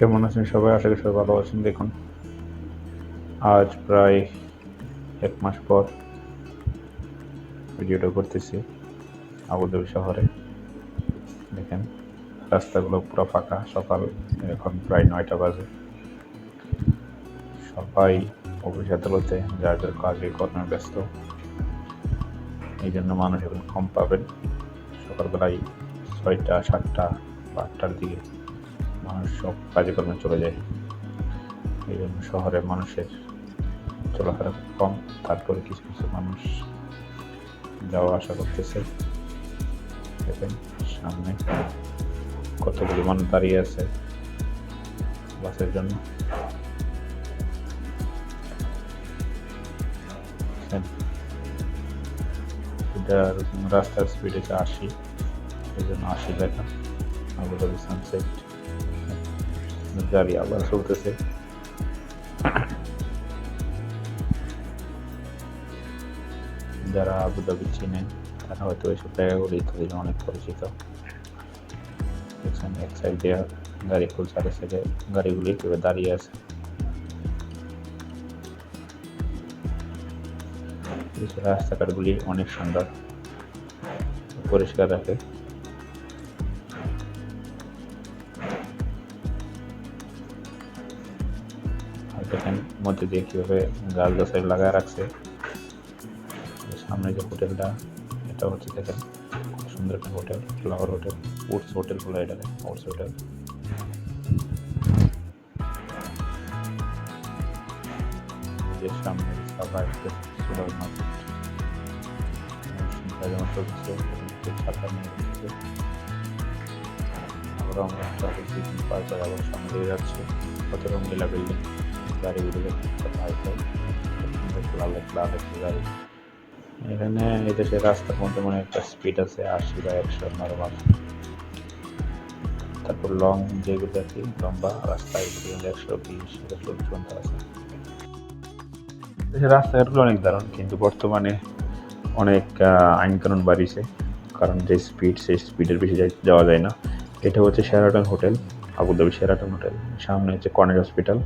কেমন আছেন সবাই? আশা করি সবাই ভালো আছেন। দেখুন, আজ প্রায় এক মাস পর ভিডিওটা করতেছি আবুধাবি শহরে। দেখেন, রাস্তাগুলো পুরো ফাঁকা। সকাল, এখন প্রায় নয়টা বাজে। সবাই অফিস আদালতে, যার যার কাজে, কর্মে ব্যস্ত। এই জন্য মানুষ এখন কম পাবেন। সকালবেলায় ছয়টা, সাতটা, বা আটটার দিকে। মানুষ সব কাজে কর্মে চলে যায়। এই জন্য শহরের মানুষের চলাফেরা কম। তারপরে কিছু কিছু মানুষ যাওয়া আসা করতেছে। দেখেন সামনে কতগুলো মানুষ দাঁড়িয়ে আছে বাসের জন্য। রাস্তার স্পিড হচ্ছে আশি। এই জন্য আশি লেখা। আবুধাবি সানসেট গাড়ি আবার চলতেছে। যারা আবুধাবি চিনেন, তারা হয়তো এইসব জায়গাগুলি তাদের অনেক পরিচিত। দেখছেন এক সাইড দিয়ে গাড়ি খুলছে আর সাইডে গাড়িগুলি কেউ দাঁড়িয়ে আছে। রাস্তাঘাটগুলি অনেক সুন্দর, পরিষ্কার রাখে। দেখেন, মধ্যে দিয়ে কীভাবে গাছ গাছালি লাগায় রাখছে। সামনে যে হোটেলটা, এটা হচ্ছে দেখেন, খুব সুন্দর একটা hotel, flower hotel woods hotel বলে এটাকে উডস হোটেল। সামনে সবাই সুন্দর মার্কেট। যেমন চলছে ছাতা নিয়ে রেখেছে আবারও আমরা ট্রাফিক পার করে আবার সামনে যাচ্ছে, কত রঙিলা বিল্ডিং গাড়িগুলো ফাই লাল লাল একটি গাড়ি এখানে এই দেশের রাস্তার মধ্যে মানে একটা স্পিড আছে আশি বা একশো নর্মাল তারপর লং যেগুলো আর কি, লম্বা রাস্তা, এগুলো একশো বিশ একশো পর্যন্ত রাস্তাঘাটগুলো অনেক দারুণ, কিন্তু বর্তমানে অনেক আইন কানুন বাড়িয়েছে, কারণ যে স্পিড সেই স্পিডের বেশি যাওয়া যায় না। এটা হচ্ছে Sheraton hotel Abu Dhabi Sheraton hotel সামনে হচ্ছে কর্নেল হসপিটাল